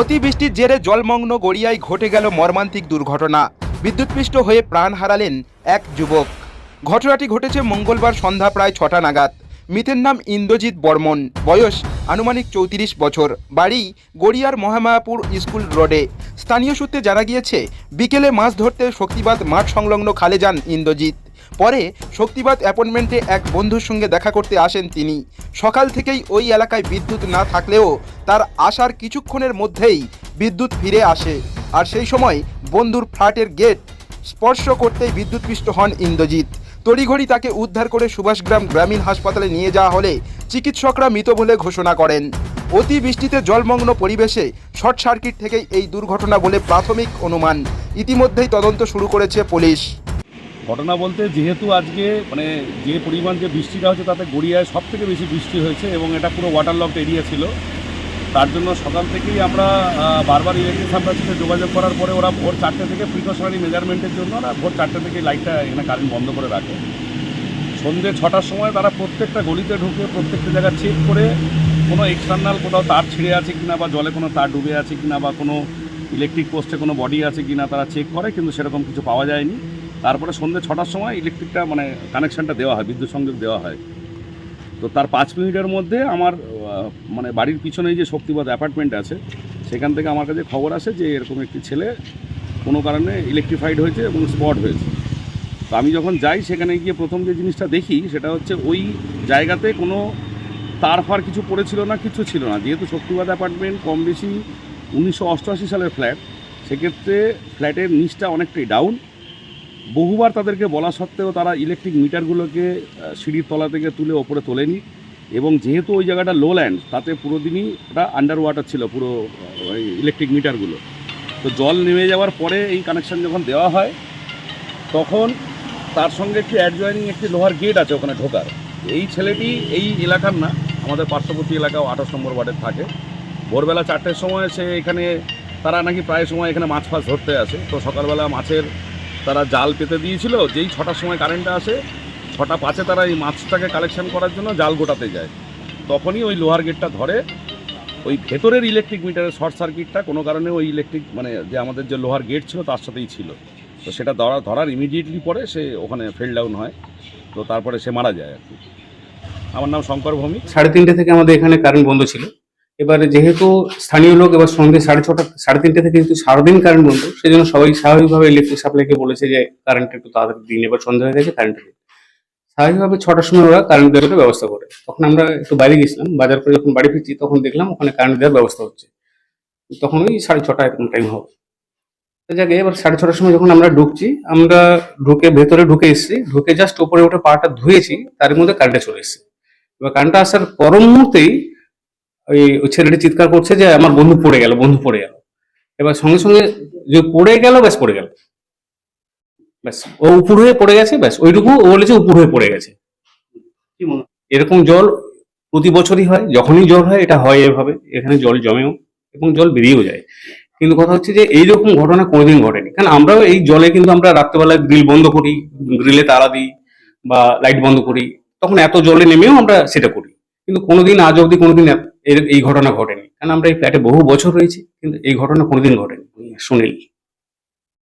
অতিবৃষ্টির জেরে জলমগ্ন গড়িয়ায় ঘটে গেল মর্মান্তিক দুর্ঘটনা। বিদ্যুৎপৃষ্ট হয়ে প্রাণ হারালেন এক যুবক। ঘটনাটি ঘটেছে মঙ্গলবার সন্ধ্যা প্রায় ছটা নাগাদ। মৃতের নাম ইন্দ্রজিৎ বর্মন। বয়স আনুমানিক চৌত্রিশ বছর। বাড়ি গড়িয়ার মহামায়াপুর স্কুল রোডে। স্থানীয় সূত্রে জানা গিয়েছে, বিকেলে মাছ ধরতে শক্তিবাদ মাঠ সংলগ্ন খালে যান ইন্দ্রজিৎ। পরে শক্তিবাদ অ্যাপয়েন্টমেন্টে এক বন্ধুর সঙ্গে দেখা করতে আসেন তিনি। সকাল থেকেই ওই এলাকায় বিদ্যুৎ না থাকলেও তার আসার কিছুক্ষণের মধ্যেই বিদ্যুৎ ফিরে আসে। আর সেই সময় বন্ধুর ফ্ল্যাটের গেট স্পর্শ করতেই বিদ্যুৎপৃষ্ট হন ইন্দ্রজিৎ। তড়িঘড়ি তাকে উদ্ধার করে সুভাষগ্রাম গ্রামীণ হাসপাতালে নিয়ে যাওয়া হলে চিকিৎসকরা মৃত বলে ঘোষণা করেন। অতি বৃষ্টিতে জলমগ্ন পরিবেশে শর্ট সার্কিট থেকেই এই দুর্ঘটনা বলে প্রাথমিক অনুমান। ইতিমধ্যেই তদন্ত শুরু করেছে পুলিশ। ঘটনা বলতে যেহেতু আজকে মানে যে পরিমাণ যে বৃষ্টিটা হচ্ছে তাতে গড়িয়ায় সব থেকে বেশি বৃষ্টি হয়েছে এবং এটা পুরো ওয়াটার লকড এরিয়া ছিল। তার জন্য সকাল থেকেই আমরা বারবার ইলেকট্রিক সাপ্লাইয়ের সাথে যোগাযোগ করার পরে ওরা ভোর চারটে থেকে প্রিকশনারি মেজারমেন্টের জন্য ওরা ভোর চারটে থেকে লাইটটা এখানে কারেন্ট বন্ধ করে রাখে। সন্ধ্যে ছটার সময় তারা প্রত্যেকটা গলিতে ঢুকে প্রত্যেকটা জায়গা চেক করে কোনো এক্সটার্নাল কোথাও তার ছিঁড়ে আছে কিনা বা জলে কোনো তার ডুবে আছে কিনা বা কোনো ইলেকট্রিক পোস্টে কোনো বডি আছে কিনা তারা চেক করে, কিন্তু সেরকম কিছু পাওয়া যায়নি। তারপরে সন্ধ্যে ছটার সময় ইলেকট্রিকটা মানে কানেকশনটা দেওয়া হয়, বিদ্যুৎ সংযোগ দেওয়া হয়। তো তার পাঁচ মিনিটের মধ্যে আমার মানে বাড়ির পিছনেই যে শক্তিবাদ অ্যাপার্টমেন্ট আছে, সেখান থেকে আমার কাছে খবর আসে যে এরকম একটি ছেলে কোনো কারণে ইলেকট্রিফাইড হয়েছে এবং স্পট হয়েছে। তো আমি যখন যাই, সেখানে গিয়ে প্রথম যে জিনিসটা দেখি, সেটা হচ্ছে ওই জায়গাতে কোনো তার ফার কিছু পড়েছিল না, কিছু ছিল না। যেহেতু শক্তিবাদ অ্যাপার্টমেন্ট কম বেশি উনিশশো অষ্টআশি সালের ফ্ল্যাট সেক্ষেত্রে ফ্ল্যাটের নিচটা অনেকটাই ডাউন বহুবার তাদেরকে বলা সত্ত্বেও তারা ইলেকট্রিক মিটারগুলোকে সিঁড়ির তলা থেকে তুলে ওপরে তোলেনি। এবং যেহেতু ওই জায়গাটা লো ল্যান্ড তাতে পুরো দিনই ওটা আন্ডার ওয়াটার ছিল, পুরো ইলেকট্রিক মিটারগুলো তো জল নেমে যাওয়ার পরে এই কানেকশান যখন দেওয়া হয়, তখন তার সঙ্গে একটি অ্যাডজয়নিং একটি লোহার গেট আছে ওখানে ঢোকার। এই ছেলেটি এই এলাকার না, আমাদের পার্শ্ববর্তী এলাকাও আঠাশ নম্বর ওয়ার্ডের থাকে। ভোরবেলা চারটের সময় সে এখানে, তারা নাকি প্রায় সময় এখানে মাছ ফাছ ধরতে আসে। তো সকালবেলা মাছের তারা জাল পেতে দিয়েছিল, যেই ছটার সময় কারেন্টটা আসে, ছটা পাঁচে তারা এই মাছটাকে কালেকশন করার জন্য জাল গোটাতে যায়। তখনই ওই লোহার গেটটা ধরে, ওই ভেতরের ইলেকট্রিক মিটারের শর্ট সার্কিটটা কোনো কারণে ওই ইলেকট্রিক মানে যে আমাদের যে লোহার গেট ছিল তার সাথেই ছিল। তো সেটা ধরা, ধরার ইমিডিয়েটলি পরে সে ওখানে ফেল ডাউন হয়, তো তারপরে সে মারা যায় আর কি। আমার নাম শঙ্কর ভৌমিক। সাড়ে তিনটে থেকে আমাদের এখানে কারেন্ট বন্ধ ছিল। এবারে যেহেতু স্থানীয় লোক এবার সন্ধ্যে সাড়ে ছটা, সাড়ে তিনটে থেকে যেহেতু সারাদিন কারেন্ট বন্ধ সেই জন্য সবাই স্বাভাবিকভাবে ইলেকট্রিক সাপ্লাইকে বলেছে যে কারেন্ট একটু তাড়াতাড়ি দিন এবার সন্ধ্যা হয়ে গেছে কারেন্ট স্বাভাবিকভাবে ছটার সময় ওরা কারেন্ট দেওয়ার ব্যবস্থা করে। তখন আমরা একটু বাইরে গেছিলাম বাজার করে যখন বাড়ি ফিরছি, তখন দেখলাম ওখানে কারেন্ট দেওয়ার ব্যবস্থা হচ্ছে। তখন ওই সাড়ে ছটা এরকম টাইম হবে। যাকে, এবার সাড়ে ছটার সময় যখন আমরা ঢুকছি, আমরা ঢুকে ভেতরে ঢুকে এসেছি, ঢুকে জাস্ট উপরে উঠে পাটা ধুয়েছি, তার মধ্যে কারেন্টটা চলে এসেছে। এবার কারেন্টটা আসার পর মুহূর্তেই ওই ছেলেটি চিৎকার করছে যে আমার বন্ধু পড়ে গেল বন্ধু পড়ে গেল। এবার সঙ্গে সঙ্গে যে পড়ে গেল ব্যাস পড়ে গেল। ব্যাস ও উপর হয়ে পড়ে গেছে ব্যাস ওইটুকু ও বলেছে উপর হয়ে পড়ে গেছে। কি মনে হয়? এরকম জল প্রতি বছরই হয় যখনই জল হয় এটা হয় এভাবে। এখানে জল জমেও এবং জল বেরিয়েও যায়। কিন্তু কথা হচ্ছে যে এইরকম ঘটনা কোনোদিন ঘটেনি। কারণ আমরাও এই জলে কিন্তু আমরা রাত্রেবেলা গ্রিল বন্ধ করি গ্রিলে তালা দিই বা লাইট বন্ধ করি তখন এত জলে নেমেও আমরা সেটা করি। কিন্তু কোনোদিন আজ অবধি কোনোদিন এই ঘটনা ঘটেনি। কারণ আমরা এই ফ্ল্যাটে বহু বছর রয়েছি, কিন্তু এই ঘটনা কোনোদিন ঘটেনি। শুনিনি।